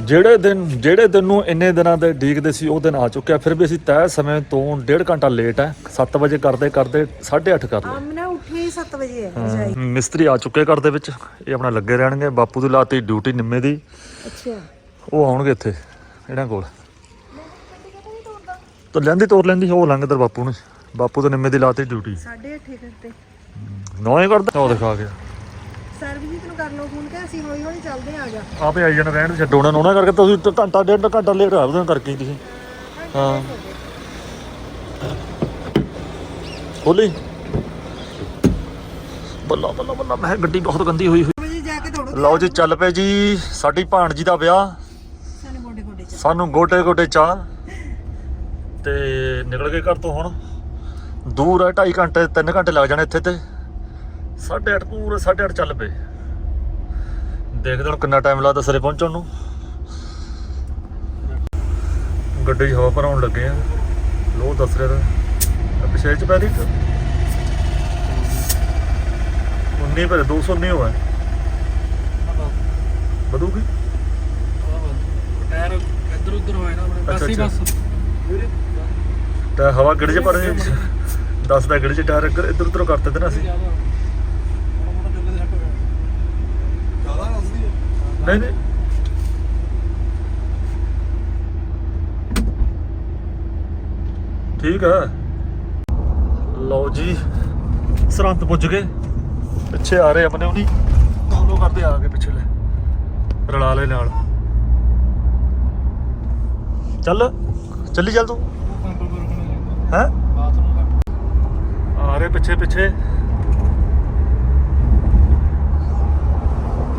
ਜਿਹੜੇ ਦਿਨ ਜਿਹੜੇ ਦਿਨ ਨੂੰ ਇੰਨੇ ਦਿਨਾਂ ਦੇ ਡੀਕਦੇ ਸੀ ਉਹ ਦਿਨ ਆ ਚੁੱਕਿਆ। ਫਿਰ ਵੀ ਅਸੀਂ ਤੈਅ ਸਮੇਂ ਤੋਂ ਡੇਢ ਘੰਟਾ ਲੇਟ ਹੈ 7 ਵਜੇ ਕਰਦੇ ਕਰਦੇ 8:30 ਕਰ ਲਏ। ਆਮਨਾ ਉੱਠੀ 7 ਵਜੇ ਹੈ। ਰਜਾਈ ਹਾਂ, ਮਿਸਤਰੀ ਆ ਚੁੱਕੇ ਘਰ ਦੇ ਵਿੱਚ। ਇਹ ਆਪਣਾ ਲੱਗੇ ਰਹਿਣਗੇ। ਬਾਪੂ ਦੀ ਲਾਤੀ ਡਿਊਟੀ ਨਿੰਮੇ ਦੀ। ਅੱਛਾ। ਉਹ ਆਉਣਗੇ ਇੱਥੇ ਇਹਨਾਂ ਕੋਲ। ਤਾਂ ਲੈਂਦੀ ਤੋਰ ਲੈਂਦੀ ਉਹ ਲੰਘ ਦਰ ਬਾਪੂ ਨੇ। ਬਾਪੂ ਤੋਂ ਨਿੰਮੇ ਦੀ ਲਾਤੀ ਡਿਊਟੀ। 8:30 ਕਰਤੇ ਨੌ ਹੀ ਕਰਦਾ। ਉਹ ਦਿਖਾ ਗਿਆ ਨੂੰ ਕਰ ਲਓ ਫੋਨ ਕਿ ਅਸੀਂ ਹੌਲੀ ਹੌਲੀ ਚੱਲਦੇ ਆ ਜਾ। ਆਪੇ ਆਈ ਜਾਣ ਰਹਿਣ ਛੱਡੋ ਉਹਨਾਂ ਨੂੰ ਉਹਨਾਂ ਕਰਕੇ ਤੁਸੀਂ ਤਾਂ ਘੰਟਾ ਡੇਢ ਘੰਟਾ ਲੇਟ ਆ ਉਹਦੇ ਕਰਕੇ ਹੀ ਤੁਸੀਂ। ਹਾਂ। ਖੋਲੀ। ਬੱਲਾ ਬੱਲਾ ਬੱਲਾ ਮੈਂ ਗੱਡੀ ਬਹੁਤ ਗੰਦੀ ਹੋਈ ਹੋਈ। ਜਾ ਕੇ ਲਓ ਜੀ ਚੱਲ ਪਏ ਜੀ ਸਾਡੀ ਭਾਣਜੀ ਦਾ ਵਿਆਹ। ਸਾਨੂੰ ਗੋਡੇ ਗੋਡੇ ਚ। ਸਾਨੂੰ ਗੋਟੇ ਗੋਟੇ ਚਾਹ ਤੇ ਨਿਕਲ ਗਏ ਘਰ ਤੋਂ ਹੁਣ। ਦੂਰ ਹੈ 2.5 ਘੰਟੇ 3 ਘੰਟੇ ਲੱਗ ਜਾਣੇ ਇੱਥੇ ਤੇ। 8:30 ਪੂਰੇ 8:30 ਚੱਲ ਪਏ। ਦੇਖਦੇ ਹੁਣ ਕਿੰਨਾ ਟਾਈਮ ਲੱਗਦਾ ਸਰੇ ਪਹੁੰਚਣ ਨੂੰ। ਗੱਡੀ ਹਵਾ ਭਰਾਉਣ ਲੱਗੇ ਆ। ਲੋ ਦੱਸ ਰਿਹਾ ਤਾਂ ਪਿਛੇ ਚ ਪੈ ਰਹੀ 19 ਪਰ 219 ਹੋਇਆ ਵਧੂਗੀ? ਟਾਇਰ ਇੱਧਰ ਉੱਧਰ ਹੋਏ ਨਾ ਆਪਣੇ ਬਸ ਹੀ। ਬਸ ਤਾਂ ਹਵਾ ਗਿੜ ਜੇ ਪਰ ਦੱਸ ਦਾ ਗਿੜ ਜੇ ਟਾਇਰ ਇੱਧਰ ਉੱਧਰ ਕਰਤੇ ਤੇ ਨਾ ਅਸੀਂ ਜ਼ਿਆਦਾ ਮਾੜਾ ਮੋਟਾ ਚੱਲੇ ਤੇ ਹਟ ਗਿਆ ਜ਼ਿਆਦਾ ਨਸਦੀ ਹੈ ਨਹੀਂ ਨਹੀਂ। ਠੀਕ ਹੈ ਲਓ ਜੀ ਸਰਹੰਦ ਪੁੱਜ ਗਏ। ਪਿੱਛੇ ਆ ਰਹੇ ਆਪਣੇ ਉਹਨੀ ਫੋਲੋ ਕਰਦੇ ਆ ਗਏ ਪਿੱਛੇ ਲੈ। ਰਲਾ ਲੈ ਨਾਲ। ਚੱਲ ਚੱਲੀ ਚੱਲ ਤੂੰ। ਹੈ? ਆ ਰਹੇ ਪਿੱਛੇ ਪਿੱਛੇ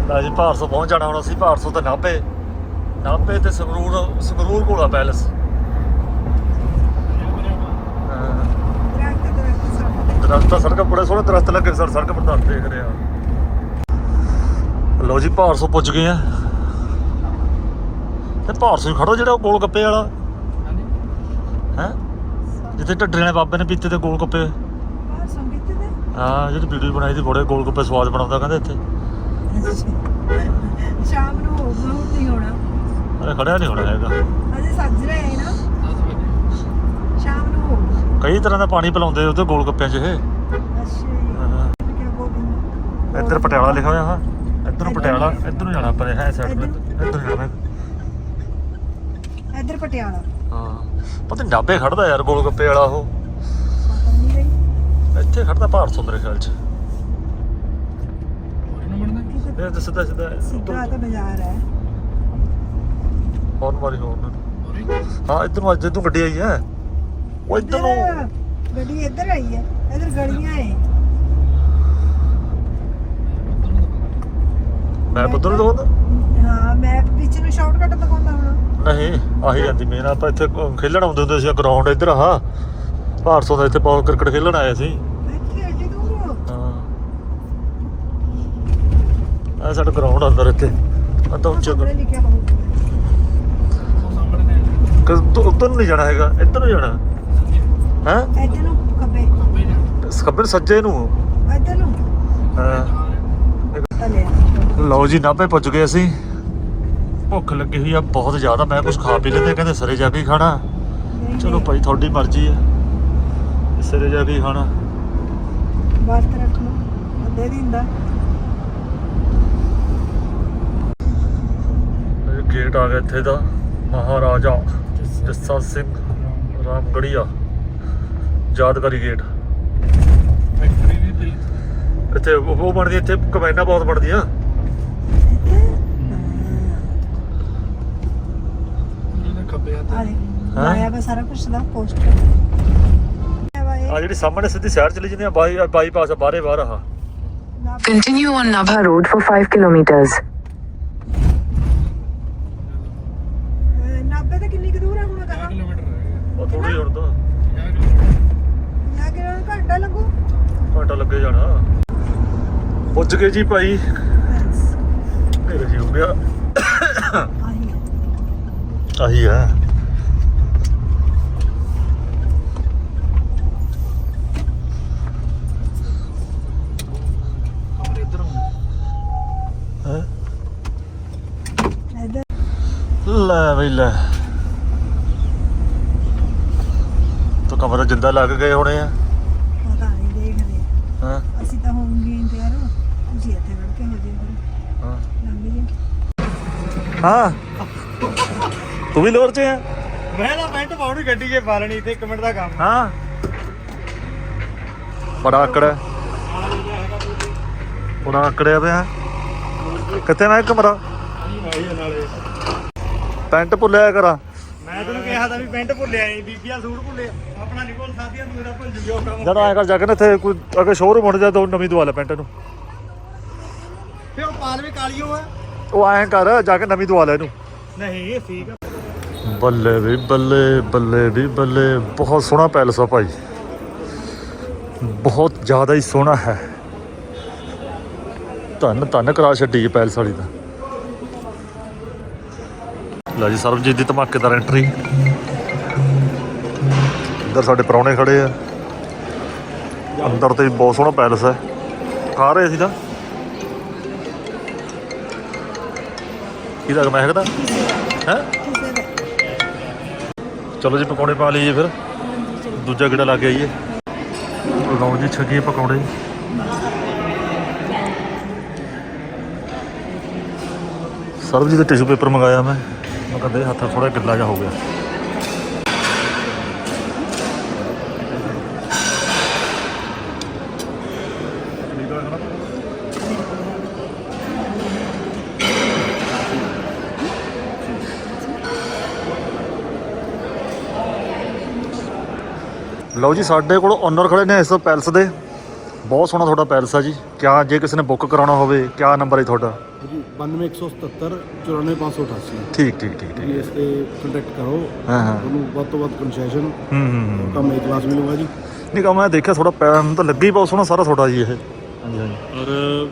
ਲੈ ਜੀ ਭਾਰਸੋਂ ਪਹੁੰਚ ਜਾਣਾ ਹੁਣ ਅਸੀਂ ਭਾਰਸੋਂ ਤੇ ਨਾਭੇ। ਨਾਭੇ ਤੇ ਸੰਗਰੂਰ ਸੰਗਰੂਰ ਕੋਲ ਪੈਲਸ। ਦਰਖਤ ਤਾਂ ਸੜਕ ਬੜੇ ਸੋਹਣੇ ਦਰਖਤ ਲੱਗੇ ਸਰ ਸੜਕ ਪਰ ਤਾਂ ਦੇਖ ਰਹੇ ਲਓ ਜੀ ਭਾਰਸੋਂ ਪੁੱਜ ਗਏ ਆ। ਤੇ ਭਾਰਸੋਂ ਖੜੋ ਜਿਹੜਾ ਗੋਲ ਗੱਪੇ ਵਾਲਾ। ਹੈ? ਜਿੱਥੇ ਢੱਡਰੇ ਵਾਲੇ ਬਾਬੇ ਨੇ ਪੀਤੇ ਤੇ ਗੋਲ ਗੱਪੇ। ਹਾਂ ਜਿਹੜੀ ਵੀਡੀਓ ਬਣਾਈ ਸੀ ਬੜੇ ਗੋਲ ਗੱਪੇ ਸਵਾਦ ਬਣਾਉਂਦਾ ਕਹਿੰਦੇ ਇੱਥੇ। ਸ਼ਾਮ ਨੂੰ ਬਹੁਤ ਨਹੀਂ ਹੋਣਾ। ਅਰੇ ਖੜਿਆ ਨਹੀਂ ਹੋਣਾ ਹੈਗਾ। ਅਜੇ ਸੱਜ ਰਹੇ ਹੈ ਨਾ। 10 ਵਜੇ ਸ਼ਾਮ ਨੂੰ ਹੋ ਕਈ ਤਰ੍ਹਾਂ ਦਾ ਪਾਣੀ ਪਿਲਾਉਂਦੇ ਉਹਦੇ ਗੋਲ ਗੱਪਿਆਂ 'ਚ ਇਹ। ਅੱਛਾ ਗੋਬਿੰਦ ਇੱਧਰ ਪਟਿਆਲਾ ਲਿਖਿਆ ਹੋਇਆ ਹਾਂ ਇੱਧਰੋਂ ਪਟਿਆਲਾ ਇੱਧਰ ਜਾਣਾ ਪਰ ਹੈ ਸਾਈਡ ਤੇ ਇੱਧਰ ਜਾਣਾ ਇੱਧਰ ਪਟਿਆਲਾ। ਹਾਂ। ਪਤਾ ਨਹੀਂ ਡਾਬੇ ਖੜਦਾ ਯਾਰ ਗੋਲ ਗੱਪੇ ਵਾਲਾ ਉਹ। ਪਤਾ ਨਹੀਂ ਰਹੀ ਇੱਥੇ ਖੜਦਾ ਭਾਰਤ ਮੇਰੇ ਖਿਆਲ 'ਚ। ਇਹ ਤਾਂ ਸਿੱਧਾ ਸਿੱਧਾ ਸਿੱਧਾ ਤਾਂ ਬਾਜ਼ਾਰ ਹੈ। ਹੌਰਨ ਵਾਲੀ ਹੌਰਨ ਹੋਰ ਹੀ ਹਾਂ ਇੱਧਰ ਨੂੰ ਅੱਜ ਤੂੰ ਗੱਡੀ ਆਈ ਹੈ। ਉਹ ਇੱਧਰ ਨੂੰ। ਇੱਧਰ ਗੱਡੀ ਇੱਧਰ ਆਈ ਹੈ। ਇੱਧਰ ਗਲੀਆਂ ਹੈ। ਮੈਂ ਪੁੱਤਰ ਨੂੰ ਦਿਖਾਉਂਦਾ? ਹਾਂ ਮੈਪ ਵਿੱਚ ਨੂੰ ਸ਼ਾਰਟਕਟ ਦਿਖਾਉਂਦਾ ਹੁਣ। ਨਹੀਂ ਆਹੀ ਜਾਂਦੀ ਮੇਨ ਆਪਾਂ ਇੱਥੇ ਖੇਲਣ ਆਉਂਦੇ ਹੁੰਦੇ ਸੀ ਗਰਾਊਂਡ ਇੱਧਰ ਆ ਭਾਰਤੋਂ ਦਾ ਇੱਥੇ ਪਾਵਰ ਕ੍ਰਿਕਟ ਖੇਲਣ ਆਏ ਸੀ ਇੱਥੇ ਐਡੀ ਦੂਰ ਹਾਂ ਆ ਸਾਡਾ ਗਰਾਊਂਡ ਅੰਦਰ ਇੱਥੇ। ਆ ਤਾਂ ਉੱਚਾ ਸਾਹਮਣੇ ਲਿਖਿਆ ਹੋਊਗਾ ਉਹ ਸਾਹਮਣੇ ਨੇ ਕਿ ਤੂੰ ਉੱਧਰ ਨੂੰ ਨਹੀਂ ਜਾਣਾ ਹੈਗਾ ਇੱਧਰ ਨੂੰ ਜਾਣਾ। ਹੈ? ਇੱਧਰ ਨੂੰ ਖੱਬੇ। ਖੱਬੇ ਸੱਜੇ ਨੂੰ। ਇੱਧਰ ਨੂੰ। ਹਾਂ। ਲਓ ਜੀ ਨਾਭੇ ਪੁੱਜ ਗਏ ਅਸੀਂ। ਭੁੱਖ ਲੱਗੀ ਹੋਈ ਆ ਬਹੁਤ ਜ਼ਿਆਦਾ। ਮੈਂ ਕੁਝ ਖਾ ਪੀ ਲੈਂਦੇ ਕਹਿੰਦੇ ਸਰੇ ਜਾ ਕੇ ਖਾਣਾ। ਚਲੋ ਭਾਈ ਤੁਹਾਡੀ ਮਰਜ਼ੀ ਆ। ਸਰੇ ਜਾ ਕੇ ਖਾਣਾ। ਵਰਤ ਰੱਖ ਲਓ। ਦਾ। ਇਹ ਗੇਟ ਆ ਗਿਆ ਇੱਥੇ ਦਾ ਮਹਾਰਾਜਾ ਜੱਸਾ ਸਿੰਘ ਰਾਮਗੜੀਆ ਯਾਦਗਾਰੀ ਗੇਟ ਫੈਕਟਰੀ ਵੀ ਪਈ ਇੱਥੇ ਉਹ ਬਣਦੀ ਇੱਥੇ ਕਮੈਨਾ ਬਹੁਤ ਬਣਦੀਆਂ। ਆਇਆ ਵਾ ਸਾਰਾ ਕੁਝ ਦਾ ਪੋਸਟਰ ਆ ਜਿਹੜੀ ਸਾਹਮਣੇ ਸਿੱਧੀ ਸ਼ਹਿਰ ਚਲੀ ਜਾਂਦੀ ਆ ਬਾਈ ਬਾਈਪਾਸ ਆ ਬਾਹਰੇ ਬਾਹਰ ਆ Continue on Nabha Road for 5 kilometers. ਨਾਬੇ ਤੇ ਕਿੰਨੀ ਕੁ ਦੂਰ ਹੈ ਹੁਣ 50 ਕਹਾ ਕਿਲੋਮੀਟਰ ਰਹਿ ਗਿਆ ਉਹ ਥੋੜੀ ਹੁਣ ਤਾਂ 50 ਕਿਲੋਮੀਟਰ ਜਾ ਕੇ ਘੰਟਾ ਲੱਗੂ ਲੱਗੇ ਜਾਣਾ? ਪੁੱਜ ਗਏ ਜੀ ਭਾਈ। ਮੇਰੇ ਜੀ ਹੋ ਗਿਆ। ਆਹੀ ਹੈ। ਆਹੀ ਆ ਲੈ ਬਈ ਲੈ। ਤੋ ਕਮਰਾ ਜਿੰਦਾ ਲੱਗ ਗਏ ਹੋਣੇ ਆ ਪਤਾ ਨਹੀਂ ਦੇਖਦੇ ਹਾਂ ਅਸੀਂ ਤਾਂ ਹੋਵਾਂਗੇ ਤਿਆਰ ਤੁਸੀਂ ਇੱਥੇ ਵੜ ਕੇ ਹੋ ਜਾਓ ਫਿਰ ਹਾਂ ਲੰਘ ਜੀ ਹਾਂ। ਤੂੰ ਵੀ ਲੋਰ ਚ ਆ? ਮੈਂ ਤਾਂ ਪੈਂਟ ਪਾਉਣੀ ਗੱਡੀ 'ਚ ਪਾ ਲੈਣੀ ਤੇ ਇੱਕ ਮਿੰਟ ਦਾ ਕੰਮ ਹਾਂ। ਬੜਾ ਆਕੜ ਹੈ ਬੜਾ ਆਕੜਿਆ ਪਿਆ। ਕਿੱਥੇ ਮੈਂ ਕਮਰਾ ਪੈਂਟ ਭੁੱਲਿਆ ਕਰਾਂ। ਮੈਂ ਤੈਨੂੰ ਕਿਹਾ ਤਾਂ ਵੀ ਪੈਂਟ ਭੁੱਲਿਆ ਏ ਬੀਬੀਆਂ ਸੂਟ ਭੁੱਲੇ। ਆਪਣਾ ਨਹੀਂ ਭੁੱਲ ਸਕਦੀਆਂ ਤੂੰ ਮੇਰਾ ਭੁੱਲ ਜੂਗਾ ਉਹ ਕੰਮ ਜਦ ਆਇਆ ਕਰ ਜਾ ਕੇ ਨਾ ਇੱਥੇ ਕੋਈ ਅਗੇ ਸ਼ੋਰੂਮ ਮੁੜ ਜਾ ਤਾਂ ਨਵੀਂ ਦਵਾ ਲੈ ਪੈਂਟ ਨੂੰ। ਫੇ ਉਹ ਪਾਲਵੇ ਕਾਲੀਓ ਆ। ਉਹ ਐਂ ਕਰ ਜਾ ਕੇ ਨਵੀਂ ਦਵਾ ਲੈ ਇਹਨੂੰ। ਨਹੀਂ ਇਹ ਠੀਕ ਆ। ਬੱਲੇ ਵੀ ਬੱਲੇ ਬੱਲੇ ਵੀ ਬੱਲੇ। ਬਹੁਤ ਸੋਹਣਾ ਪੈਲਸ ਆ ਭਾਈ। ਬਹੁਤ ਜ਼ਿਆਦਾ ਹੀ ਸੋਹਣਾ ਹੈ। ਧੰਨ ਧੰਨ ਕਰਾ ਛੱਡੀ ਹੈ ਪੈਲਸ ਵਾਲੀ ਦਾ ਲੈ ਜੀ ਸਰਬਜੀਤ ਦੀ ਧਮਾਕੇਦਾਰ ਐਂਟਰੀ ਅੰਦਰ ਸਾਡੇ ਪ੍ਰਾਹੁਣੇ ਖੜੇ ਆ। ਅੰਦਰ ਤੇ ਬਹੁਤ ਸੋਹਣਾ ਪੈਲਸ ਹੈ। ਖਾ ਰਹੇ ਸੀ ਤਾਂ। ਇਹਦਾ ਮਹਿਕਦਾ ਹੈ ਚਲੋ ਜੀ, ਪਕੌੜੇ ਪਾ ਲਈਏ ਫਿਰ। ਦੂਜਾ ਗੇੜਾ ਲਾ ਕੇ ਆਈਏ। ਲਗਾਓ ਜੀ, ਛੱਗੇ ਪਕੌੜੇ। ਸਰਬ ਦਾ ਟਿਸ਼ੂ ਪੇਪਰ ਮੰਗਾਇਆ ਮੈਂ। ਮੈਂ ਕਹਿੰਦੇ ਹੱਥ ਥੋੜਾ ਗਿੱਲਾ ਜਿਹਾ ਹੋ ਗਿਆ। ਲਓ ਜੀ ਸਾਡੇ ਕੋਲ ਓਨਰ ਖੜੇ ਨੇ ਇਸ ਪੈਲਸ ਦੇ। ਬਹੁਤ ਸੋਹਣਾ ਤੁਹਾਡਾ ਪੈਲਸ ਆ ਜੀ। ਕਿਆ ਜੇ ਕਿਸੇ ਨੇ ਬੁੱਕ ਕਰਾਉਣਾ ਹੋਵੇ ਕਿਆ ਨੰਬਰ ਹੈ ਤੁਹਾਡਾ? ਜੀ 92177 94588 ਠੀਕ ਠੀਕ ਠੀਕ ਠੀਕ। ਜੀ ਇਸ ਤੇ ਕੰਟੈਕਟ ਕਰੋ। ਹਾਂ ਹਾਂ। ਤੁਹਾਨੂੰ ਵੱਧ ਤੋਂ ਵੱਧ ਕਨਸੈਸ਼ਨ ਹੂੰ ਹੂੰ ਹੂੰ। ਕੰਮ ਇੱਕ ਕਲਾਸ ਮਿਲੂਗਾ ਜੀ। ਨਹੀਂ ਕਾ ਮੈਂ ਦੇਖਿਆ ਥੋੜਾ ਪੈਰ ਨੂੰ ਤਾਂ ਲੱਗਾ ਬਹੁਤ ਸੋਹਣਾ ਸਾਰਾ ਤੁਹਾਡਾ ਜੀ ਇਹ। ਹਾਂਜੀ ਹਾਂਜੀ ਔਰ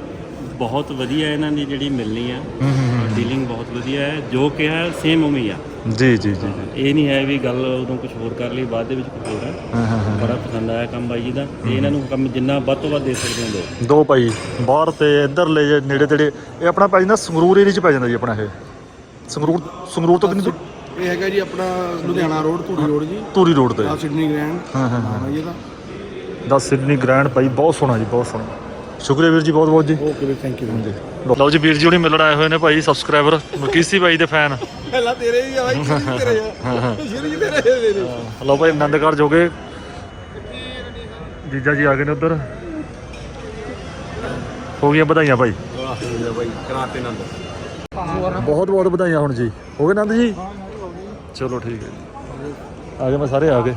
ਬਹੁਤ ਵਧੀਆ ਇਹਨਾਂ ਦੀ ਜਿਹੜੀ ਮਿਲਣੀ ਆ। ਹੂੰ ਹੂੰ। ਡੀਲਿੰਗ ਬਹੁਤ ਵਧੀਆ ਹੈ ਜੋ ਕਿਹਾ ਸੇਮ ਉਵੇਂ ਹੀ ਆ। ਜੀ ਜੀ ਜੀ ਇਹ ਨਹੀਂ ਹੈ ਵੀ ਗੱਲ ਉਦੋਂ ਕੁਝ ਹੋਰ ਕਰ ਲਈ ਬਾਅਦ ਦੇ ਵਿੱਚ ਕੁਝ ਹੋਰ ਹੈ। ਹਾਂ ਹਾਂ ਹਾਂ। ਬੜਾ ਪਸੰਦ ਆਇਆ ਕੰਮ ਬਾਈ ਜੀ ਦਾ। ਤੇ ਇਹਨਾਂ ਨੂੰ ਕੰਮ ਜਿੰਨਾ ਵੱਧ ਤੋਂ ਵੱਧ ਦੇ ਸਕਦੇ ਹੋ ਦਿਓ ਦੋ ਭਾਈ ਬਾਹਰ ਤੇ ਇੱਧਰ ਲੈ ਜੇ ਨੇੜੇ ਤੇੜੇ ਇਹ ਆਪਣਾ ਪੈ ਜਾਂਦਾ ਸੰਗਰੂਰ ਏਰੀਆ ਚ ਪੈ ਜਾਂਦਾ ਜੀ ਆਪਣਾ ਇਹ। ਸੰਗਰੂਰ ਸੰਗਰੂਰ ਤੋਂ ਕਿੰਨੀ ਦੂਰ? ਇਹ ਹੈਗਾ ਜੀ ਆਪਣਾ ਲੁਧਿਆਣਾ ਰੋਡ ਧੂਰੀ ਰੋਡ ਜੀ। ਧੂਰੀ ਰੋਡ ਤੇ। ਆ ਸਿਡਨੀ ਗ੍ਰੈਂਡ ਹਾਂ, ਹਾਂ, ਹਾਂ। ਜੀ ਇਹਦਾ। ਦਾ ਸਿਡਨੀ ਗ੍ਰੈਂਡ ਭਾਈ ਬਹੁਤ ਸੋਹਣਾ ਜੀ ਬਹੁਤ ਸੋਹਣਾ। ਸ਼ੁਕਰੀਆ ਵੀਰ ਜੀ ਬਹੁਤ ਬਹੁਤ ਜੀ। ਓਕੇ ਵੀ ਥੈਂਕ ਯੂ ਲਓ ਜੀ ਵੀਰ ਜੀ ਹੁਣੀ ਮਿਲਣ ਆਏ ਹੋਏ ਨੇ ਭਾਈ ਸਬਸਕ੍ਰਾਈਬਰ ਮਕੀਸੀ ਬਾਈ ਦੇ ਫੈਨ ਪਹਿਲਾਂ ਤੇਰੇ ਹੀ ਆ ਸ਼ੁਰੂ ਤੇਰੇ ਆ। ਸ਼ੁਰੂ ਜੀ ਤੇਰੇ ਆ ਮੇਰੇ ਲਓ ਭਾਈ ਆਨੰਦਗੜ੍ਹ ਜੋਗੇ। ਜੀਜਾ ਜੀ ਆ ਗਏ ਨੇ ਉਧਰ। ਹੋ ਗਈਆਂ ਵਧਾਈਆਂ ਭਾਈ। ਬਾਈ ਕਰਾਤੇ ਨੰਦ ਬਹੁਤ ਬਹੁਤ ਵਧਾਈਆਂ ਹੁਣ ਜੀ। ਹੋ ਗਏ ਨੰਦ ਜੀ? ਚਲੋ ਠੀਕ ਹੈ ਆ ਗਏ ਮੈਂ ਸਾਰੇ ਆ ਗਏ।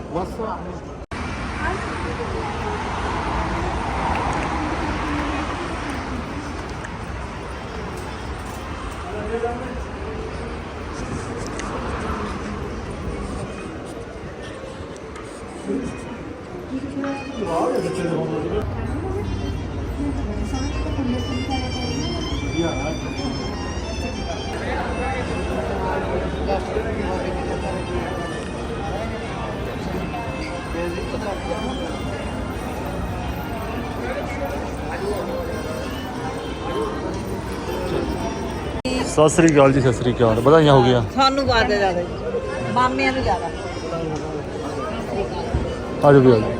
ਸਤਿ ਸ੍ਰੀ ਅਕਾਲ ਜੀ ਸਤਿ ਸ੍ਰੀ ਅਕਾਲ। ਵਧਾਈਆਂ ਹੋ ਗਈਆਂ। ਸਾਨੂੰ ਬਾਅਦ ਜ਼ਿਆਦਾ। ਮਾਮਿਆਂ ਨੂੰ ਜ਼ਿਆਦਾ। ਆ ਜਾਓ ਵੀ ਆ ਜਾਓ।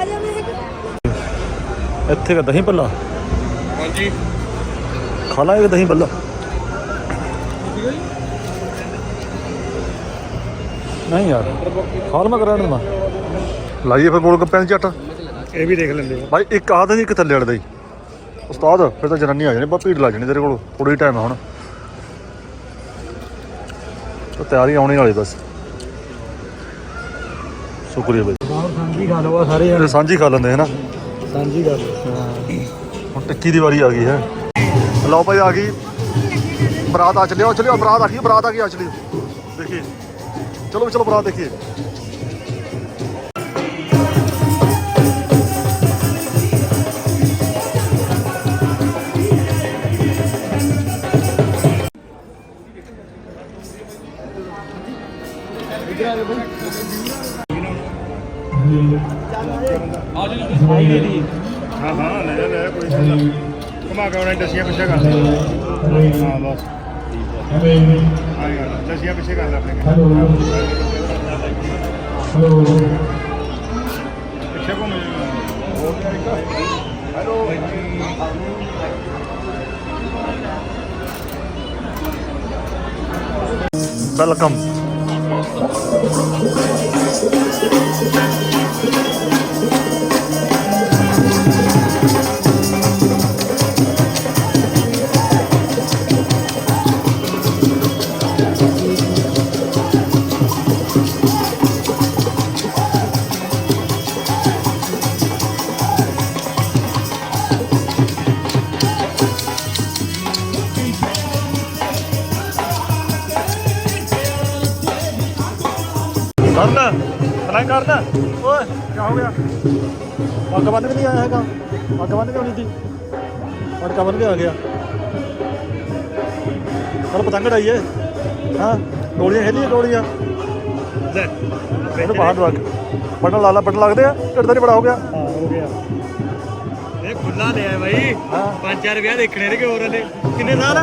ਆ ਜਾ ਮੇਰੇ ਇੱਥੇ ਕਾ ਦਹੀਂ ਭੱਲਾ। ਹਾਂਜੀ। ਖਾ ਲਾਂਗੇ ਦਹੀਂ ਭੱਲਾ। ਨਹੀਂ ਯਾਰ ਖਾਲ ਮੈਂ ਕਰਾਂ ਨਾ। ਲਾਈਏ ਫਿਰ ਗੋਲ ਗੱਪਿਆਂ ਦੀ ਝੱਟ। ਇਹ ਵੀ ਦੇਖ ਲੈਂਦੇ ਭਾਈ ਇੱਕ ਆਹ ਤੇ ਇੱਕ ਥੱਲੇ ਵਾਲੇ ਦਾ ਹੀ। ਉਸਤਾਦ ਫਿਰ ਤਾਂ ਜਨਾਨੀ ਆ ਜਾਣੀ ਬਾ ਭੀੜ ਲੱਗ ਜਾਣੀ ਤੇਰੇ ਕੋਲ। ਥੋੜੀ ਟਾਈਮ ਹੈ ਹੁਣ। ਤਾਂ ਤਿਆਰੀ ਆਉਣੀ ਵਾਲੀ ਬਸ। ਸ਼ੁਕਰੀਆ ਬਾਈ। ਸਾਂਝੀ ਖਾ ਲਓ ਸਾਰੇ ਇਹ ਸਾਂਝੀ ਖਾ ਲੈਂਦੇ ਹੈ ਨਾ ਸਾਂਝੀ ਗੱਲ ਹੁਣ ਟਿੱਕੀ ਦੀ ਵਾਰੀ ਆ ਗਈ ਹੈ। ਲਓ ਭਾਈ ਆ ਗਈ। ਬਰਾਤ ਆ ਚਲਿਓ ਚਲਿਓ ਬਰਾਤ ਆ ਗਈ ਬਰਾਤ ਆ ਗਈ ਆ ਚਲਿਓ ਦੇਖੀਏ। ਚਲੋ ਚਲੋ ਬਰਾਤ ਦੇਖੀਏ। ਨਹੀਂ ਘੁਮਾ ਕੇ ਉਹਨਾਂ ਡਸੀਆਂ ਪਿੱਛੇ ਕਰ ਹਾਂ ਬਸ ਜਸ਼ੀਆਂ ਪਿੱਛੇ ਕਰ ਲੈ ਆਪਣੇ ਹੈਲੋ ਹੈਲੋ ਪਿੱਛੇ ਘੁੰਮ ਵੈਲਕਮ ਨਹੀਂ ਆਇਆ ਹੈਗਾ। ਪੱਗ ਬੰਨ ਕੇ ਆਉਣੀ ਸੀ ਪੱਗ ਬੰਨ ਕੇ ਆ ਗਿਆ? ਚਲ ਪਤੰਗ ਡਾਈਏ ਹਾਂ ਗੋਲੀਆਂ ਖੇਲੀਏ ਗੋਲੀਆਂ। ਲੈ ਇਹਨੂੰ ਬਾਹਰ ਰੱਖ ਬਟਨ ਲਾ ਲਾ ਬਟਨ ਲੱਗਦੇ ਆ ਢਿੱਡ ਤਾਂ ਨਹੀਂ ਬੜਾ ਹੋ ਗਿਆ। ਹਾਂ ਹੋ ਗਿਆ। ਇਹ ਖੁੱਲਾ ਲਿਆ ਬਾਈ। ਪੰਜ ਚਾਰ ਵਿਆਹ ਦੇਖਣੇ ਨੇ ਕਿ ਹੋਰ ਨੇ ਕਿੰਨੇ ਸਾਲ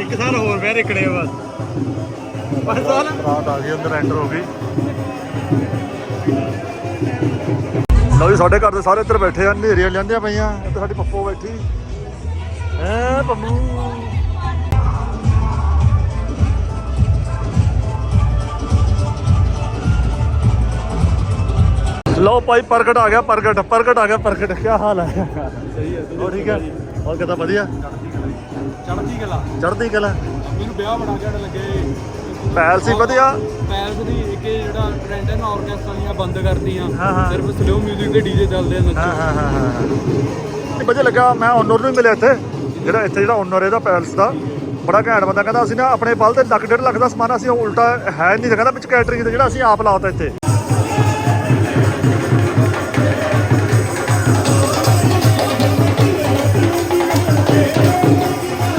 ਇੱਕ ਸਾਲ ਹੋਰ ਵਿਆਹ ਦੇਖਣੇ ਆ ਬਸ। ਪੰਜ ਸਾਲ ਰਾਤ ਆ ਗਈ ਅੰਦਰ ਐਂਟਰ ਹੋ ਗਈ। ਲਓ ਜੀ ਸਾਡੇ ਘਰ ਦੇ ਸਾਰੇ ਇੱਧਰ ਬੈਠੇ ਆ ਨੇਰੀਆਂ ਲੈਂਦੀਆਂ ਪਈਆਂ। ਇੱਥੇ ਸਾਡੀ ਪੱਪੋ ਬੈਠੀ। ਐ ਪੰਮੂ ਲਓ ਭਾਈ ਪ੍ਰਗਟ ਆ ਗਿਆ ਪ੍ਰਗਟ ਪ੍ਰਗਟ ਆ ਗਿਆ ਪ੍ਰਗਟ। ਕੀ ਹਾਲ ਹੈ ਸਹੀ ਹੈ ਹੋ ਠੀਕ ਹੈ ਹੋਰ ਕਿਦਾਂ ਵਧੀਆ? ਚੜ੍ਹਦੀ ਕਲਾ। ਚੜ੍ਹਦੀ ਕਲਾ। ਮੈਨੂੰ ਵਿਆਹ ਬੜਾ ਘੜ ਲੱਗੇ ਪੈਲ ਸੀ ਵਧੀਆ। ਪੈਲਸ ਦੀ ਇੱਕ ਇਹ ਜਿਹੜਾ ਟ੍ਰੈਂਡ ਹੈ ਨਾ ਆਰਕੈਸਟਰਾ ਦੀਆਂ ਬੰਦ ਕਰਦੀਆਂ ਹਾਂ, ਹਾਂ। ਸਿਰਫ ਸਲੋ 뮤직 ਤੇ ਡੀਜੇ ਚੱਲਦੇ ਆ ਹਾਂ ਨੱਚੋ ਹਾਂ ਹਾਂ ਵਧੀਆ ਲੱਗਾ ਮੈਂ ਓਨਰ ਨੂੰ ਵੀ ਮਿਲਿਆ ਇੱਥੇ। ਜਿਹੜਾ ਇੱਥੇ ਜਿਹੜਾ ਓਨਰ ਇਹਦਾ ਪੈਲਸ ਦਾ। ਬੜਾ ਘੈਂਟ ਬੰਦਾ ਕਹਿੰਦਾ ਅਸੀਂ ਨਾ ਆਪਣੇ ਬਲ ਤੇ ਲੱਖ ਡੇਢ ਲੱਖ ਦਾ ਸਮਾਨ ਅਸੀਂ ਉਲਟਾ ਹੈ ਨਹੀਂ ਕਹਿੰਦਾ ਵਿੱਚ ਕੈਟਰਿੰਗ ਤੇ ਜਿਹੜਾ ਅਸੀਂ ਆਪ ਲਾਤਾ ਇੱਥੇ।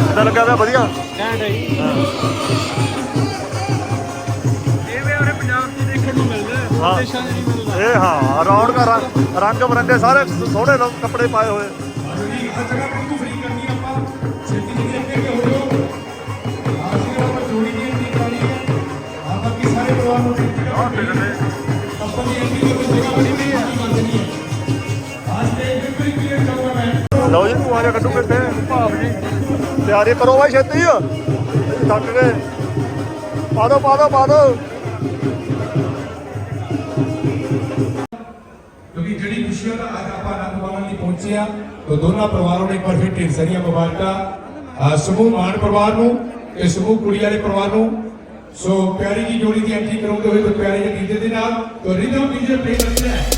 ਕਿੱਦਾਂ ਲੱਗਾ ਵਾ ਵਧੀਆ। ਘੈਂਟ ਹੈ ਜੀ। ਹਾਂ। ਹੋਰ ਦੇਸ਼ਾਂ ਇਹ ਹਾਂ, ਰੌਣਕ ਰੰਗ ਰੰਗ ਬਰੰਗੇ ਸਾਰੇ ਸੋਹਣੇ ਰੰਗ ਕੱਪੜੇ ਪਾਏ ਹੋਏ। ਲਓ ਜੀ ਤੂੰ ਆ ਜਾ ਕੱਢੂ ਕਿੱਥੇ? ਭਾਵ ਜੀ ਤਿਆਰੀ ਕਰੋ ਬਾਈ ਛੇਤੀ। ਥੱਕ ਗਏ। ਪਾ ਦੋ ਪਾ ਦੋ ਪਾ ਦੋ। ਕਿਉਂਕਿ ਜਿਹੜੀ ਖੁਸ਼ੀਆਂ ਦਾ ਅੱਜ ਆਪਾਂ ਆਨੰਦ ਮਾਣਨ ਲਈ ਪਹੁੰਚੇ ਆ, ਤਾਂ ਦੋਨਾਂ ਪਰਿਵਾਰਾਂ ਨੂੰ ਇੱਕ ਵਾਰ ਫਿਰ ਢੇਰ ਸਾਰੀਆਂ ਮੁਬਾਰਕਾਂ ਸਮੂਹ ਮਾਨ ਪਰਿਵਾਰ ਨੂੰ ਤੇ ਸਮੂਹ ਕੁੜੀ ਵਾਲੇ ਪਰਿਵਾਰ ਨੂੰ। ਸੋ ਪਿਆਰੀ ਜੀ ਜੋੜੀ ਦੀ ਐਂਟਰੀ ਕਰਾਉਂਦੇ ਹੋਏ ਤਾਂ ਪਿਆਰੇ ਜੀ ਡੀਜੇ ਦੇ ਨਾਲ, ਤਾਂ ਰਿਦਮ ਡੀਜੇ ਪਲੇ ਕਰਦੇ ਹੈ।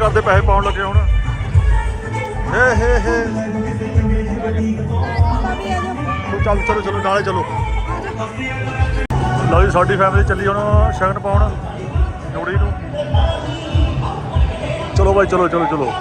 ਕਰਦੇ ਪੈਸੇ ਪਾਉਣ ਲੱਗੇ ਹੁਣ। ਹੇ ਹੇ ਹੇ। ਚੱਲ, ਚਲੋ ਚਲੋ, ਨਾਲੇ ਚਲੋ। ਲਓ ਜੀ, ਸਾਡੀ ਫੈਮਿਲੀ ਚੱਲੀ ਹੁਣ ਸ਼ਗਨ ਪਾਉਣ। ਜੋੜੀ ਨੂੰ। ਚਲੋ ਬਾਈ, ਚਲੋ ਚਲੋ ਚਲੋ।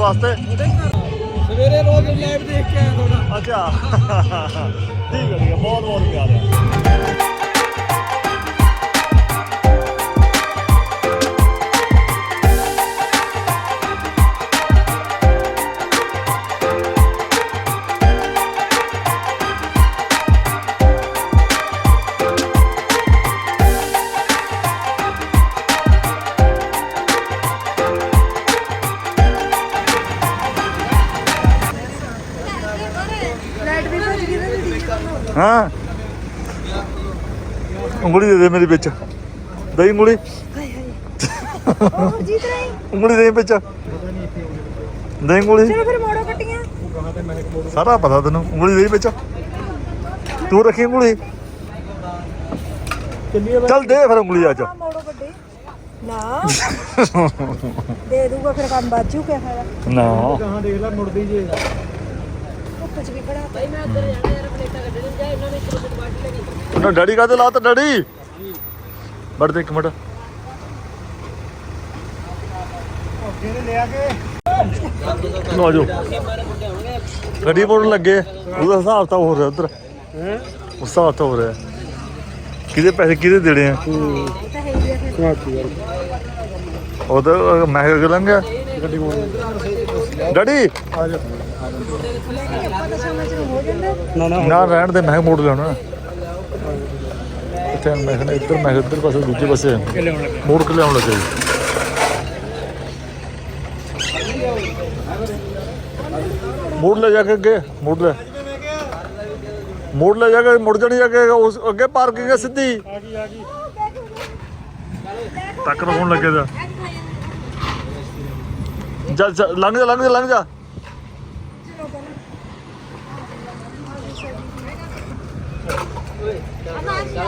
ਵਾਸਤੇ? ਸਵੇਰੇ ਰੋਜ਼ ਲਾਈਵ ਦੇਖ ਕੇ ਆਇਆ ਤੁਹਾਡਾ। ਅੱਛਾ। ਠੀਕ ਹੈ ਠੀਕ ਹੈ ਬਹੁਤ ਬਹੁਤ ਪਿਆਰ ਹੈ ਦੇ ਦੇ ਮੇਰੀ ਵਿੱਚ। ਦਈ ਉਂਗਲੀ ਉਹ ਜੀਤ ਰਹੀ ਉਂਗਲੀ ਦੇ ਵਿੱਚ। ਦੇ ਉਂਗਲੀ ਚਲੋ ਫਿਰ ਮੋੜੋ ਕੱਟੀਆਂ। ਸਾਰਾ ਪਤਾ ਤੈਨੂੰ ਉਂਗਲੀ ਦੇ ਵਿੱਚ। ਤੂੰ ਰੱਖੀ ਉਂਗਲੀ ਚੱਲ ਦੇ ਫਿਰ ਉਂਗਲੀ ਆ ਮੋੜੋ ਵੱਡੇ। ਨਾ। ਦੇ ਦੂਗਾ ਫਿਰ ਕੰਮ ਬਾਜੂ ਕਿਆ ਫਾਇਦਾ ਨਾ। ਕਹਾਂ ਦੇਖ ਲੈ ਮੁੜਦੀ ਜੇ। ਧੁੱਪ ਚ ਵੀ ਖੜਾ ਭਾਈ ਮੈਂ ਉਹਨਾਂ ਡੈਡੀ ਕਾਹਦੇ ਲਾਤ ਡੈਡੀ? ਬੜ ਦੇ ਇੱਕ ਮਿੰਟ। ਜਿਹਨੇ ਲਿਆ ਕੇ ਲੋ ਜਾਓ। ਗੱਡੀ ਮੋੜਨ ਲੱਗੇ। ਉਹਦਾ ਹਿਸਾਬ ਤਾਂ ਹੋ ਰਿਹਾ ਉਧਰ। ਉਸ ਹਿਸਾਬ ਤਾਂ ਹੋ ਰਿਹਾ। ਕਿਹਦੇ ਪੈਸੇ ਕਿਹਦੇ ਦੇਣੇ ਆ? ਤਾਂ ਹੈ। ਹੀ ਆ ਫਿਰ ਉਹ ਤਾਂ ਮੈਂ ਕਿ ਲੰਘਿਆ। ਗੱਡੀ ਮੋੜ ਡੈਡੀ! ਨੂੰ ਹੋ ਰਹਿਣ ਦੇ ਮੈਂ ਕਿਹਾ ਮੋੜ ਲਿਆਉਣਾ। ਇੱਥੇ ਮੈਂ ਕਹਿੰਦਾ ਇੱਧਰ ਮੈਂ ਕਿਹਾ ਇੱਧਰ ਪਾਸੇ ਦੂਜੇ ਪਾਸੇ। ਮੋੜ ਕੇ ਲਿਆਉਣ ਲੱਗੇ ਜੀ। ਮੋੜ ਲੈ ਜਾ ਕੇ ਅੱਗੇ ਮੋੜ ਲੈ। ਮੋੜ ਲੈ ਜਾ ਕੇ ਮੁੜ ਜਾਣੀ ਜਾ ਕੇ ਉਸ ਅੱਗੇ ਪਾਰਕਿੰਗ ਹੈ ਸਿੱਧੀ। ਟੱਕਰ ਹੋਣ ਲੱਗੇ ਦਾ ਜਾ ਜਾ, ਲੰਘ ਜਾ ਲੰਘ ਜਾ। ਲੰਘ ਜਾ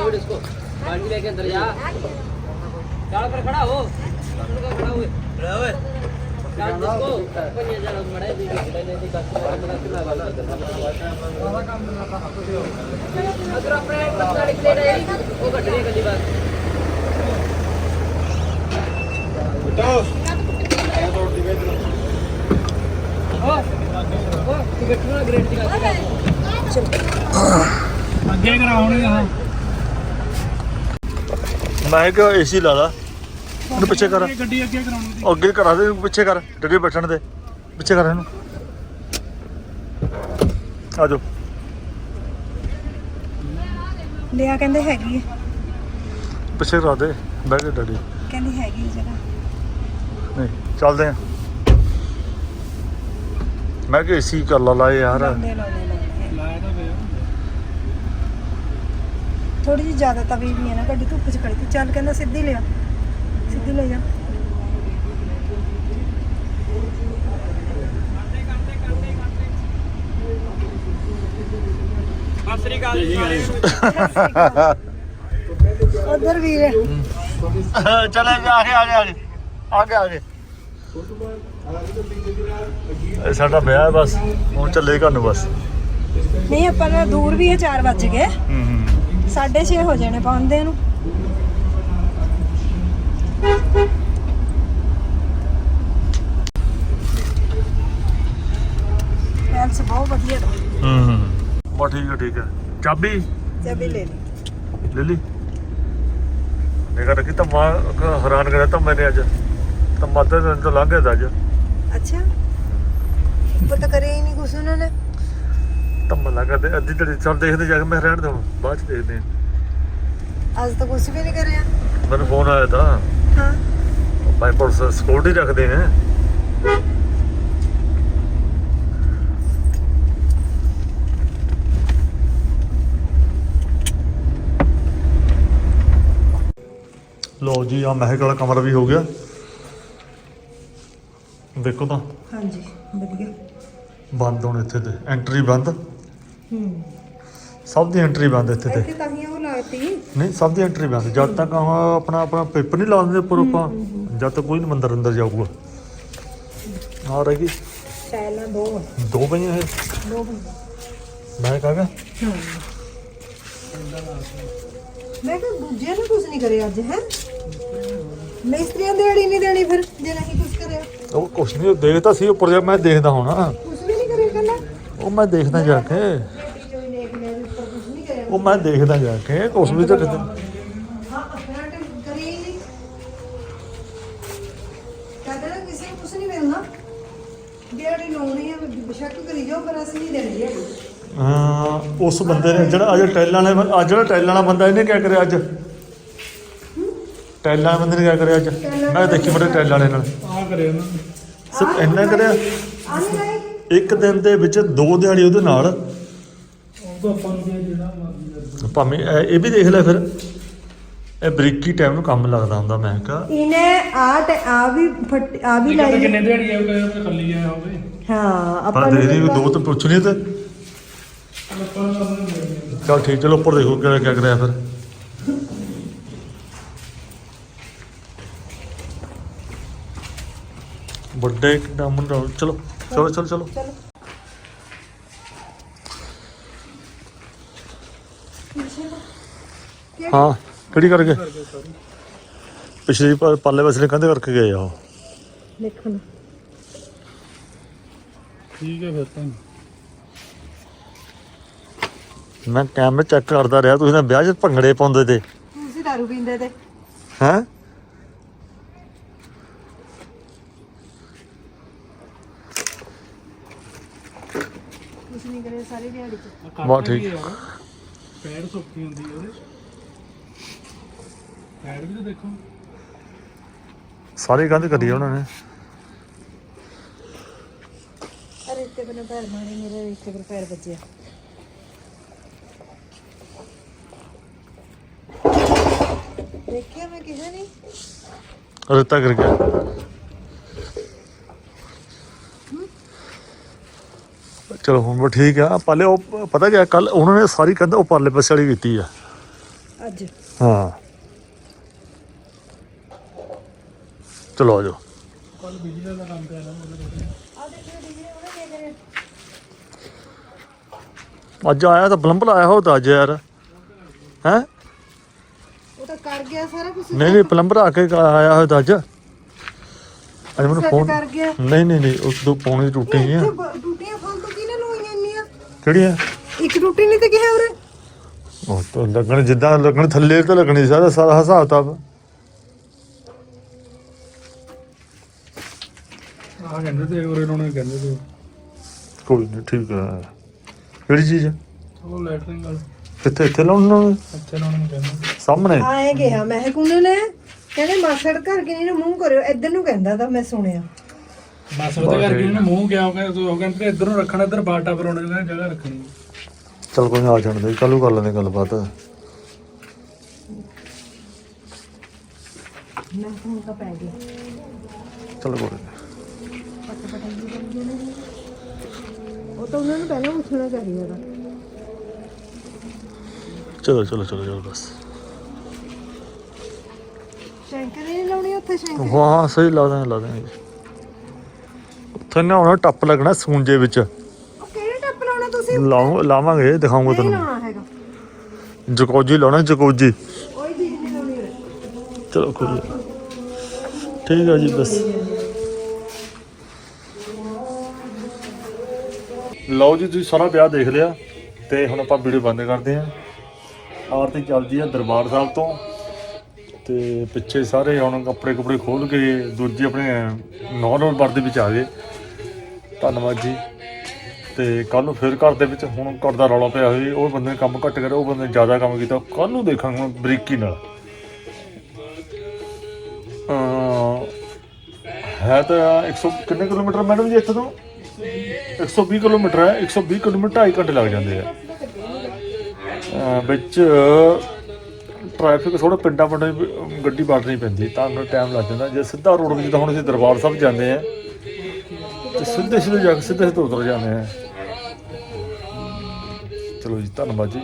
गाड़ी लेके अंदर जा चाल पर खड़ा हो खड़ा हुए खड़ा हुए चाल जिसको अपन ये जरा मड़े दी दी दी दी का मड़ा किला वाला अगर अपने बंदा निकले रहे वो घटने गली बात ओ ओ टिकट ना ग्रेड दिखा ਅੱਗੇ ਕਰਾਉਣੀ ਆ ਮੈਂ ਕਿਹਾ ਏਸੀ ਲਾ ਲਾ? ਉਹਨੂੰ ਪਿੱਛੇ ਕਰ। ਗੱਡੀ ਅੱਗੇ ਕਰਾਉਣੀ ਉਹ ਅੱਗੇ ਕਰਾ ਦੇ ਪਿੱਛੇ ਕਰ ਡੱਡੇ ਬੈਠਣ ਦੇ। ਪਿੱਛੇ ਕਰ ਇਹਨੂੰ। ਆ ਜਾਓ। ਲਿਆ ਕਹਿੰਦੇ ਹੈਗੀ ਹੈ ਪਿੱਛੇ ਕਰਾ ਦੇ ਬਹਿ ਕੇ ਡੱਡੀ। ਕਹਿੰਦੀ ਹੈਗੀ ਜਗ੍ਹਾ। ਨਹੀਂ ਚੱਲਦੇ ਆ। ਮੈਂ ਕਿ ਏਸੀ ਕਰ ਲਾ ਲਾ ਯਾਰ। ਲਾਉਂਦੇ ਲਾਉਂਦੇ ਲਾਉਂਦੇ ਲਾਇਆ ਤਾਂ ਪਿਆ ਥੋੜੀ ਜਿਹੀ ਜ਼ਿਆਦਾ ਤਵੀ ਵੀ ਹੈ ਨਾ ਗੱਡੀ ਧੁੱਪ ਚ ਖੜੀ ਤੀ ਚੱਲ ਕਹਿੰਦਾ ਸਿੱਧੀ ਲਿਆ ਸਿੱਧੀ ਲੈ ਜਾ ਸਤਿ ਸ੍ਰੀ ਅਕਾਲ ਜੀ ਉਧਰ ਵੀਰ। ਚਲੇ ਆ ਗਏ ਆ ਗਏ ਆ ਗਏ। ਆ ਗਏ ਆ ਗਏ। ਇਹ ਸਾਡਾ ਵਿਆਹ ਬਸ ਹੁਣ ਚੱਲੇ ਘਰ ਨੂੰ ਬਸ। ਨਹੀਂ ਆਪਾਂ ਨੂੰ ਦੂਰ ਵੀ ਹੈ 4 ਵਜ ਗਏ। ਹੂੰ ਹੂੰ। 6:30 ਹੋ ਜਾਣੇ ਪਹੁੰਚਦੇ ਨੂੰ। ਪੈਲਸ ਬਹੁਤ ਵਧੀਆ ਦਾ ਹੂੰ ਹੂੰ। ਬਾ ਠੀਕ ਹੈ ਠੀਕ ਹੈ ਚਾਬੀ? ਚਾਬੀ ਲੈ ਲਈ। ਲੈ ਲਈ। ਨਿਕਾ ਰੱਖੀ ਤਾਂ ਮਾਂ ਹੈਰਾਨ ਕਰਿਆ ਤਾਂ ਮੈਨੇ ਅੱਜ। ਤਾਂ ਮਾਤਾ ਦਿਨ ਤੋਂ ਲੰਘ ਗਿਆ ਤਾ ਅੱਜ। ਅੱਛਾ। ਪਤਾ ਕਰਿਆ ਹੀ ਨਹੀਂ ਕੁਛ ਉਹਨਾਂ ਨੇ। ਤਾਂ ਮੱਲਾ ਕਰਦੇ ਅੱਧੀ ਤੇਰੀ ਚੱਲ ਦੇਖਦੇ ਜਾ ਕੇ ਮੈਂ ਰਹਿਣ ਦਵਾਂ ਬਾਅਦ ਚ ਦੇਖਦੇ। ਅੱਜ ਤਾਂ ਕੁਛ ਵੀ ਨਹੀਂ ਕਰਿਆ। ਮੈਨੂੰ ਫੋਨ ਆਇਆ ਤਾਂ। ਹਾਂ। ਭਾਈ ਪੁਲਿਸ ਸਿਕਿਉਰਿਟੀ ਰੱਖਦੇ ਹੈ। ਲੋ ਜੀ ਆ ਮਹਿਕ ਵਾਲਾ ਕਮਰਾ ਵੀ ਹੋ ਗਿਆ। ਦੇਖੋ ਤਾਂ। ਹਾਂਜੀ ਵਧੀਆ। ਬੰਦ ਹੁਣ ਇੱਥੇ ਤੇ ਐਂਟਰੀ ਬੰਦ। ਹੂੰ ਸਭ ਦੀ ਐਂਟਰੀ ਬੰਦ ਇੱਥੇ ਤੇ। ਇੱਥੇ ਤਾਂ ਹੀ ਉਹ ਲਾਤੀ। ਨਹੀਂ ਸਭ ਦੀ ਐਂਟਰੀ ਬੰਦ। ਜਦ ਤੱਕ ਆਹ ਆਪਣਾ ਆਪਣਾ ਪੇਪਰ ਨਹੀਂ ਲਾ ਦਿੰਦੇ ਉੱਪਰ ਆਪਾਂ ਜਦ ਤੱਕ ਕੋਈ ਨਹੀਂ ਮੰਦਰ ਅੰਦਰ ਜਾਊਗਾ। ਆ ਰਹੀ ਟਾਇਲਾਂ ਦੋ। ਦੋ ਪਈਆਂ ਇਹ। ਦੋ ਬੰਦੇ ਮੈਂ ਕਹਾਂਗਾ ਮੈਂ ਕਿਹਾ ਦੂਜਿਆਂ ਨੂੰ ਕੁਝ ਨਹੀਂ ਕਰਿਆ ਅੱਜ ਹੈ? ਮਿਸਤਰੀਆਂ ਦਿਹਾੜੀ ਨਹੀਂ ਦੇਣੀ ਫਿਰ ਜੇ ਨਹੀਂ ਕੁਝ ਕਰਿਆ। ਉਹ ਕੁਛ ਨਹੀਂ ਦੇਖਦਾ ਸੀ ਉੱਪਰ ਜਾ ਮੈਂ ਦੇਖਦਾ ਹੋਣਾ। ਕੁਝ ਵੀ ਨਹੀਂ ਕਰਿਆ ਕੱਲਾ? ਉਹ ਮੈਂ ਦੇਖਦਾ ਜਾ ਕੇ ਬੇਟੀ ਜੋ ਦੇਖ ਲਿਆ ਵੀ ਉੱਪਰ ਕੁਝ ਨਹੀਂ ਕਰਿਆ ਉਹ ਮੈਂ ਦੇਖਦਾ ਜਾ ਕੇ ਕੁਛ ਵੀ ਤਾਂ। ਕਿਤੇ ਹਾਂ ਆਪਣਾ ਟਾਈਮ ਕਰੀ ਨਹੀਂ ਕਹਿੰਦੇ ਨਾ ਕਿਸੇ ਨੂੰ ਕੁਝ ਨਹੀਂ ਮਿਲਣਾ। ਦਿਹਾੜੀ ਲਾਉਣੀ ਹੈ ਬੇਸ਼ੱਕ ਕਰੀ ਜਾਓ ਪਰ ਅਸੀਂ ਨਹੀਂ ਦੇਣੀ ਦਿਹਾੜੀ ਹਾਂ ਉਸ ਬੰਦੇ ਨੇ ਜਿਹੜਾ ਅੱਜ ਟੈਲਾਂ ਵਾਲੇ ਬੰ- ਅੱਜ ਜਿਹੜਾ ਟੈਲਾਂ ਵਾਲਾ ਬੰਦਾ ਇਹਨੇ ਕਿਆ ਕਰਿਆ ਅੱਜ? ਟੈਲਾਂ ਵਾਲੇ ਬੰਦੇ ਨੇ ਕਿਆ ਕਰਿਆ ਅੱਜ? ਮੈਂ ਦੇਖੀ ਮੇਰੇ ਟੈਲਾਂ ਵਾਲੇ ਨਾਲ। ਆ ਕਰੇ ਉਹਨਾਂ ਨੇ। ਸਿਰਫ ਇੰਨਾ ਕਰਿਆ? ਆ ਨਹੀਂ ਰਹੀ ਇੱਕ ਦਿਨ ਦੇ ਵਿੱਚ ਦੋ ਦਿਹਾੜੀ ਉਹਦੇ ਨਾਲ। ਉਹ ਤਾਂ ਆਪਾਂ ਨੂੰ ਜਿਹੜਾ ਭਾਵੇਂ ਇਹ ਇਹ ਵੀ ਦੇਖ ਲੈ ਫਿਰ। ਇਹ ਬਰੀਕੀ ਟਾਈਮ ਨੂੰ ਕੰਮ ਲੱਗਦਾ ਹੁੰਦਾ ਮੈਂ ਕਿਹਾ। ਇਹਨੇ ਆ ਤੇ ਆ ਵੀ ਫੱਟ ਆ ਵੀ ਲਾਈ। ਕਿੰਨੇ ਦਿਹਾੜੀ ਆ ਉਹ ਤੇ ਖਾਲੀ ਆ ਹੋਵੇ। ਹਾਂ ਆਪਾਂ ਪਰ ਨੂੰ ਦੇ ਦੋ ਤਾਂ ਪੁੱਛਣੀ ਤੇ। ਚਲ ਠੀਕ ਚਲੋ ਉੱਪਰ ਦੇਖੋ ਕਿਆ ਕਿਆ ਕਰਿਆ ਫਿਰ। ਵੱਡੇ ਕਿੰਨਾ ਮੁੰਡਾ ਚਲੋ ਚਲੋ ਚਲੋ ਚਲੋ। ਚਲੋ। ਹਾਂ ਕਿਹੜੀ ਕਰਕੇ? ਪਿਛਲੀ ਪਾ- ਪਾਲੇ ਵਸਲੇ ਕੰਦੇ ਕਰਕੇ ਗਏ ਆ ਉਹ। ਦੇਖਣ। ਠੀਕ ਹੈ ਫਿਰ ਤਾਂ। ਮੈਂ ਕੈਮਰੇ ਚੈੱਕ ਕਰਦਾ ਰਿਹਾ ਤੁਸੀਂ ਤਾਂ ਵਿਆਹ 'ਚ ਭੰਗੜੇ ਪਾਉਂਦੇ ਤੇ। ਤੁਸੀਂ ਦਾਰੂ ਪੀਂਦੇ ਤੇ। ਹੈਂ? ਕੁਝ ਨਹੀਂ ਕਰਿਆ ਸਾਰੀ ਦਿਹਾੜੀ ਚ। ਬਹੁਤ ਠੀਕ। ਪੈਰ ਸੁੱਕੀ ਹੁੰਦੀ ਹੈ ਉਹਦੇ। ਪੈਰ ਵੀ ਤਾਂ ਦੇਖੋ। ਸਾਰੀ ਕੰਧ ਕਰੀ ਆ ਉਹਨਾਂ ਨੇ। ਅਰੇ ਤੇ ਬਨੇ ਪੈਰ ਮਾਰੇ ਮੇਰੇ ਇੱਥੇ ਪਰ ਪੈਰ ਵੱਜਿਆ ਦੇਖਿਆ ਮੈਂ ਕਿਹਾ ਨਹੀਂ ਰੇਤਾ ਕਰ ਗਿਆ। ਚਲੋ ਹੁਣ ਵੀ ਠੀਕ ਆ। ਪਹਿਲੇ ਉਹ ਪਤਾ ਕਿਆ ਕੱਲ ਉਹਨਾਂ ਨੇ ਸਾਰੀ ਕੰਧ ਉਹ ਪਰਲੇ ਪਾਸੇ ਵਾਲੀ ਕੀਤੀ ਆ। ਅੱਜ? ਹਾਂ। ਚਲੋ ਆ ਜਾਓ। ਕੱਲ ਬਿਜਲੀ ਦਾ ਕੰਮ ਪਿਆ ਨਾ ਉਹਦੇ ਆ ਦੇਖਿਓ ਦੀਦੀ ਉਹਨੇ ਕੀ ਕਰਿਆ ਅੱਜ ਆਇਆ ਤਾਂ ਬਲੰਬਲ ਆਇਆ ਹੋ ਤਾਂ ਅੱਜ ਯਾਰ। ਹੈ? ਉਹ ਤਾਂ ਕਰ ਗਿਆ ਸਾਰਾ ਕੁਝ ਨਹੀਂ ਨਹੀਂ ਪਲੰਬਰ ਆ ਕੇ ਆਇਆ ਹੋਇਆ ਤਾਂ ਅੱਜ। ਅੱਜ ਮੈਨੂੰ ਫੋਨ ਕਰ ਗਿਆ। ਨਹੀਂ ਨਹੀਂ ਨਹੀਂ ਉਸ ਦੋ ਪੌਣੇ ਦੀ ਟੁੱਟੀ ਬ- ਟੂਟੀਆਂ ਫਾਲਤੂ ਕਿਹਨੇ ਲਵਾਈਆਂ ਇੰਨੀਆਂ? ਕਿਹੜੀਆਂ? ਇੱਕ ਟੂਟੀ ਨਹੀਂ ਤੇ ਕਿਹਾ ਉਰੇ? ਉਹ ਤਾਂ ਲੱਗਣ ਜਿੱਦਾਂ ਲੱਗਣ ਥੱਲੇ ਤਾਂ ਲੱਗਣੀ ਸਾਰਾ ਸਾਰਾ ਹਿਸਾਬ ਤਾਂ ਆ ਕਹਿੰਦੇ ਤੇ ਉਰੇ ਨੂੰ ਕਹਿੰਦੇ ਤੇ। ਕੋਈ ਨਹੀਂ ਠੀਕ ਹੈ ਕਿਹੜੀ ਚੀਜ਼? ਹੈ? ਉਹ ਲੈਟਰਿੰਗ ਵਾਲਾ। ਕਿੱਥੇ ਇੱਥੇ ਲਾਉਣਾ ਅੱਛਾ ਲਾਉਣ ਨੂੰ ਕਹਿੰਦੇ। ਸਾਹਮਣੇ? ਆਏ ਗਿਆ ਮੈਂ ਕੋਨੇ ਨੇ? ਕਹਿੰਦੇ ਮਾਸੜ ਘਰ ਕੇ ਨੂੰ ਮੂੰਹ ਕਰਿਓ ਇੱਧਰ ਨੂੰ ਕਹਿੰਦਾ ਤਾਂ ਮੈਂ ਸੁਣਿਆ। ਬਸ ਉਹਦੇ ਕਰਕੇ ਉਹਨੇ ਮੂੰਹ ਗਿਆ ਉਹ ਕਹਿੰਦੇ ਉਹ ਕਹਿੰਦੇ ਇੱਧਰ ਨੂੰ ਰੱਖਣਾ ਇੱਧਰ ਬਾਟਾ ਪਰ ਉਹਨੇ ਜਗ੍ਹਾ ਰੱਖਣੀ ਚਲ ਕੋਈ ਨਾ ਆ ਜਾਣ ਦੇ ਕੱਲੂ ਕਰ ਲੈਂਦੇ ਗੱਲਬਾਤ। ਮੈਂ ਫੋਨ ਤਾਂ ਪੈ ਗਿਆ। ਚਲ ਕੋਈ ਨੀ। ਉਹ ਤਾਂ ਉਹਨਾਂ ਨੂੰ ਪਹਿਲਾਂ ਪੁੱਛਣਾ ਚਾਹੀਦਾ ਤਾ। ਚਲੋ ਚਲੋ ਚਲੋ ਚਲੋ ਬਸ ਸ਼ੈਂਕਰ ਹੀ ਨਹੀਂ ਲਾਉਣੀ ਉੱਥੇ ਸ਼ੈਂਕਰ ਹਾਂ ਸਹੀ ਲਾ ਦਾਂਗੇ ਲਾ ਦਾਂਗੇ ਉੱਥੇ ਨਾ ਹੁਣ ਟੱਪ ਲੱਗਣਾ ਸੂੰਜੇ ਵਿੱਚ ਉਹ ਕਿਹੜੇ ਟੱਪ ਲਾਉਣਾ ਤੁਸੀਂ ਲਾਉਂ ਲਾਵਾਂਗੇ ਦਿਖਾਉਂਗਾ ਨਹੀਂ ਤੁਹਾਨੂੰ ਲਾਉਣਾ ਹੈਗਾ ਜਕੋਜੀ ਲਾਉਣਾ ਜਕੋਜੀ ਕੋਈ ਚੀਜ਼ ਨਹੀਂ ਲਾਉਣੀ। ਚਲੋ ਕੋਈ ਨੀ। ਠੀਕ ਹੈ ਜੀ ਬਸ ਲਓ ਜੀ, ਤੁਸੀਂ ਸਾਰਾ ਵਿਆਹ ਦੇਖ ਲਿਆ ਤੇ ਹੁਣ ਆਪਾਂ ਵੀਡੀਓ ਬੰਦ ਕਰਦੇ ਆਂ ਆਰਤੀ ਚੱਲਦੀ ਆ ਦਰਬਾਰ ਸਾਹਿਬ ਤੋਂ ਤੇ ਪਿੱਛੇ ਸਾਰੇ ਹੁਣ ਕੱਪੜੇ ਕੁਪੜੇ ਖੋਲ ਕੇ ਦੂਜੇ ਆਪਣੇ ਨੌਰਮਲ ਵਰਦੇ ਵਿੱਚ ਆ ਗਏ। ਧੰਨਵਾਦ ਜੀ। ਤੇ ਕੱਲ ਨੂੰ ਫਿਰ ਘਰ ਦੇ ਵਿੱਚ ਹੁਣ ਘਰ ਦਾ ਰੌਲਾ ਪਿਆ ਹੋਈ ਉਹ ਬੰਦੇ ਨੇ ਕੰਮ ਘੱਟ ਕਰਿਆ, ਉਹ ਬੰਦੇ ਨੇ ਜ਼ਿਆਦਾ ਕੰਮ ਕੀਤਾ। ਕੱਲ ਨੂੰ ਦੇਖਾਂਗੇ ਹੁਣ ਬਰੀਕੀ ਨਾਲ। ਹੈ ਤਾਂ 100 ਕਿੰਨੇ ਕਿਲੋਮੀਟਰ ਮੈਡਮ ਜੀ ਇੱਥੇ ਤੋਂ? 120 ਕਿਲੋਮੀਟਰ ਹੈ 120 ਕਿਲੋਮੀਟਰ 2.5 ਘੰਟੇ ਲੱਗ ਜਾਂਦੇ ਆ। ਵਿੱਚ ਟ੍ਰੈਫਿਕ ਥੋੜਾ ਪਿੰਡਾਂ ਪਿੰਡਾਂ 'ਚ ਗੱਡੀ ਵੜਨੀ ਪੈਂਦੀ, ਤਾਂ ਨੂੰ ਟਾਈਮ ਲੱਗ ਜਾਂਦਾ। ਜੇ ਸਿੱਧਾ ਰੋਡ ਵਿੱਚ ਜਿੱਦਾਂ ਹੁਣ ਅਸੀਂ ਦਰਬਾਰ ਸਾਹਿਬ ਜਾਂਦੇ ਆ, ਤੇ ਸਿੱਧੇ ਸਿੱਧੇ ਜਾ ਕੇ ਸਿੱਧੇ ਸਿੱਧੇ ਉਤਰ ਜਾਂਦੇ ਆ। ਚਲੋ ਜੀ, ਧੰਨਵਾਦ ਜੀ।